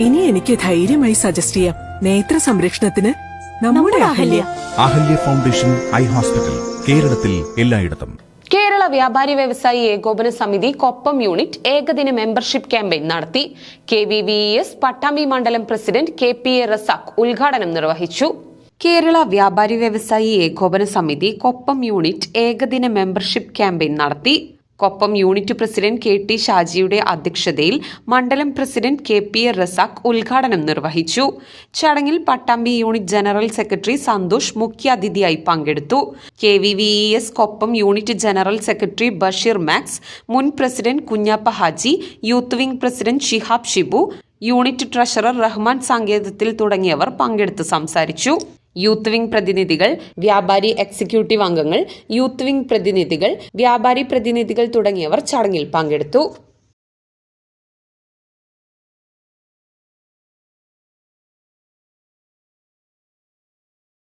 ഇനി എനിക്ക് ധൈര്യമായി സജസ്റ്റ് ചെയ്യാം. നേത്ര സംരക്ഷണത്തിന് നമ്മുടെ Ahalya. Ahalya. Foundation eye hospital കേരളത്തിൽ എല്ലായിടത്തും. കേരള വ്യാപാരി വ്യവസായി ഏകോപന സമിതി കൊപ്പം യൂണിറ്റ് ഏകദിന മെമ്പർഷിപ്പ് ക്യാമ്പയിൻ നടത്തി K V V S Pattambi മണ്ഡലം president K P A Razak ഉദ്ഘാടനം നിർവഹിച്ചു. കേരള വ്യാപാരി വ്യവസായി ഏകോപന സമിതി കൊപ്പം യൂണിറ്റ് ഏകദിന മെമ്പർഷിപ്പ് ക്യാമ്പയിൻ നടത്തി Koppam unit president K T ഷാജിയുടെ അധ്യക്ഷതയിൽ മണ്ഡലം president K P A Razak ഉദ്ഘാടനം നിർവഹിച്ചു. ചടങ്ങിൽ Pattambi unit general secretary Santhosh മുഖ്യാതിഥിയായി പങ്കെടുത്തു. K V V E S Koppam unit general secretary Basheer Max മുൻ president Kunjappa Haji youth wing president Shihab Shibu unit treasurer Rahman സാങ്കേതത്തിൽ തുടങ്ങിയവർ പങ്കെടുത്ത് സംസാരിച്ചു. Youth wing പ്രതിനിധികൾ വ്യാപാരി എക്സിക്യൂട്ടീവ് അംഗങ്ങൾ യൂത്ത് വിംഗ് പ്രതിനിധികൾ വ്യാപാരി പ്രതിനിധികൾ തുടങ്ങിയവർ ചടങ്ങിൽ പങ്കെടുത്തു.